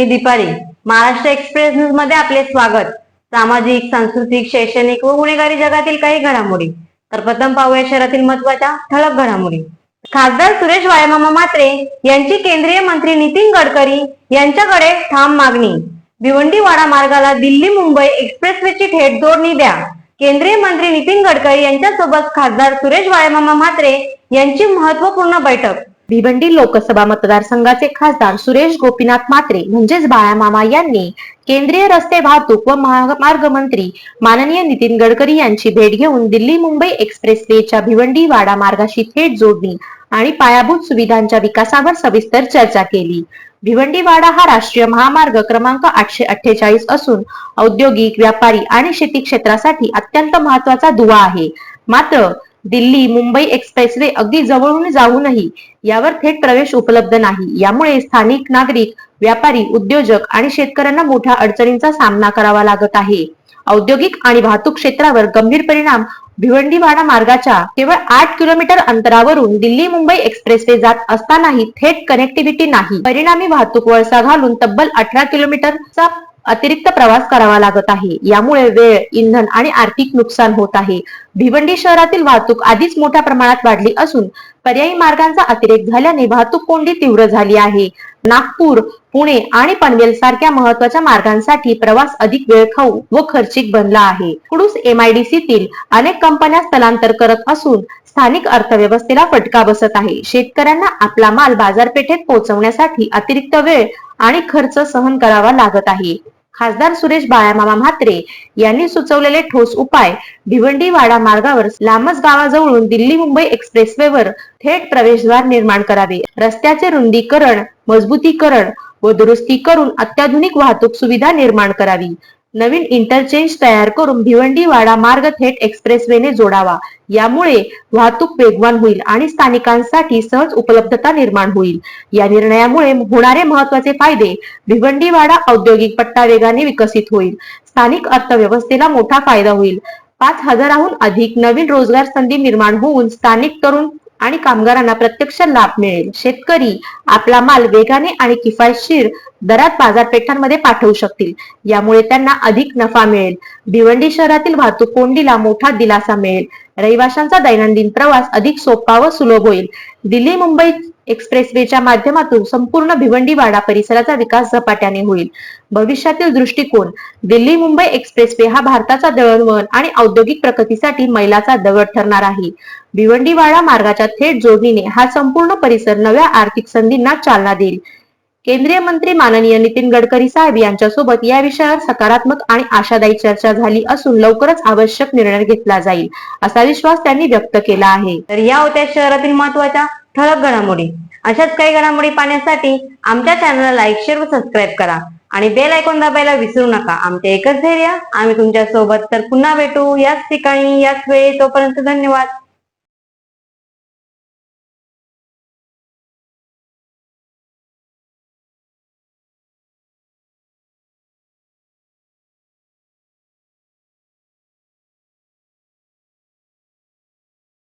मी Deepali Maharashtra express न्यूजमध्ये आपले स्वागत. सामाजिक सांस्कृतिक शैक्षणिक व गुन्हेगारी जगातील काही घडामोडी. तर प्रथम पाहूया शहरातील महत्त्वाच्या ठळक घडामोडी. खासदार सुरेश वायमामा मात्रे यांची केंद्रीय मंत्री नितीन गडकरी यांच्याकडे ठाम मागणी. भिवंडीवाडा मार्गाला दिल्ली मुंबई एक्सप्रेसवेची थेट जोडणी द्या. केंद्रीय मंत्री नितीन गडकरी यांच्यासोबत खासदार सुरेश वायमामा म्हात्रे यांची महत्त्वपूर्ण बैठक. भिवंडी लोकसभा मतदारसंघाचे खासदार सुरेश गोपीनाथ मात्रे म्हणजेच बाळामामा यांनी केंद्रीय रस्ते वाहतूक व महामार्ग मंत्री माननीय नितीन गडकरी यांची भेट घेऊन दिल्ली मुंबई एक्सप्रेसवेच्या भिवंडी वाडा मार्गाशी थेट जोडणी आणि पायाभूत सुविधांच्या विकासावर सविस्तर चर्चा केली. भिवंडी वाडा हा राष्ट्रीय महामार्ग क्रमांक आठशे अठ्ठेचाळीस असून औद्योगिक व्यापारी आणि शेती क्षेत्रासाठी अत्यंत महत्त्वाचा दुवा आहे. मात्र दिल्ली मुंबई एक्सप्रेसवे अगदी जवळून जाऊनही यावर थेट प्रवेश उपलब्ध नाही. यामुळे स्थानिक नागरिक व्यापारी उद्योजक आणि शेतकऱ्यांना मोठ्या अडचणींचा सामना करावा लागत आहे. औद्योगिक आणि वाहतूक क्षेत्रावर गंभीर परिणाम भिवंडीवाडा मार्गाच्या केवळ आठ किलोमीटर अंतरावरून दिल्ली मुंबई एक्सप्रेसवे जात असतानाही थेट कनेक्टिव्हिटी नाही. परिणामी वाहतूक वळसा घालून तब्बल अठरा किलोमीटरचा अतिरिक्त प्रवास करावा लागत आहे. यामुळे वेळ इंधन आणि आर्थिक नुकसान होत आहे. भिवंडी शहरातील वाहतूक आधीच मोठ्या प्रमाणात वाढली असून पर्यायी मार्गांचा अतिरेक झाल्याने वाहतूक कोंडी तीव्र झाली आहे. नागपूर पुणे आणि पनवेल सारख्या महत्त्वाच्या मार्गांसाठी प्रवास अधिक वेळ खाऊ व खर्चिक बनला आहे. कुडूस एमआयडीसीतील अनेक कंपन्या स्थलांतर करत असून स्थानिक अर्थव्यवस्थेला फटका बसत आहे. शेतकऱ्यांना आपला माल बाजारपेठेत पोहोचवण्यासाठी अतिरिक्त वेळ आणि खर्च सहन करावा लागत आहे. खासदार सुरेश बाळामामा म्हात्रे यांनी सुचवलेले ठोस उपाय भिवंडी वाडा मार्गावर लांबच गावाजवळून दिल्ली मुंबई एक्सप्रेसवेवर थेट प्रवेशद्वार निर्माण करावे. रस्त्याचे रुंदीकरण मजबूतीकरण व दुरुस्ती करून अत्याधुनिक वाहतूक सुविधा निर्माण करावी. नवीन इंटरचेंज तयार करून भिवंडी वाडा मार्ग थेट एक्सप्रेसवेने जोडावा. यामुळे वाहतूक वेगवान होईल आणि स्थानिकांसाठी सहज उपलब्धता निर्माण होईल. या निर्णयामुळे होणारे महत्त्वाचे फायदे भिवंडी वाडा औद्योगिक पट्टा वेगाने विकसित होईल. स्थानिक अर्थव्यवस्थेला मोठा फायदा होईल. पाच हजाराहून अधिक नवीन रोजगार संधी निर्माण होऊन स्थानिक तरुण आणि कामगारांना प्रत्यक्ष लाभ मिळेल. शेतकरी आपला माल वेगाने आणि किफायतशीर दरात बाजारपेठांमध्ये पाठवू शकतील. यामुळे त्यांना अधिक नफा मिळेल. भिवंडी शहरातील वाहतूक कोंडीला मोठा दिलासा मिळेल. रहिवाशांचा दैनंदिन प्रवास अधिक सोपा व सुलभ होईल. दिल्ली मुंबई एक्सप्रेसवेच्या माध्यमातून संपूर्ण भिवंडी वाडा परिसराचा विकास झपाट्याने होईल. भविष्यातील दृष्टिकोन दिल्ली मुंबई एक्सप्रेसवे हा भारताचा दळणवळण आणि औद्योगिक प्रगतीसाठी मैलाचा दगड ठरणार आहे. भिवंडी वाडा मार्गाच्या थेट जोडणीने हा संपूर्ण परिसर नव्या आर्थिक संधींना चालना देईल. केंद्रीय मंत्री माननीय नितीन गडकरी साहेब यांच्यासोबत या विषयावर सकारात्मक आणि आशादायी चर्चा झाली असून लवकरच आवश्यक निर्णय घेतला जाईल असा विश्वास त्यांनी व्यक्त केला आहे. तर या होत्या शहरातील महत्त्वाच्या ठळक घडामोडी. अशाच काही घडामोडी पाहण्यासाठी आमच्या चॅनलला लाईक शेअर व सबस्क्राईब करा आणि बेल ऐकून दाबायला विसरू नका. आमचे एकच धैर्य आम्ही तुमच्यासोबत तर पुन्हा भेटू याच ठिकाणी याच वेळी. तोपर्यंत धन्यवाद.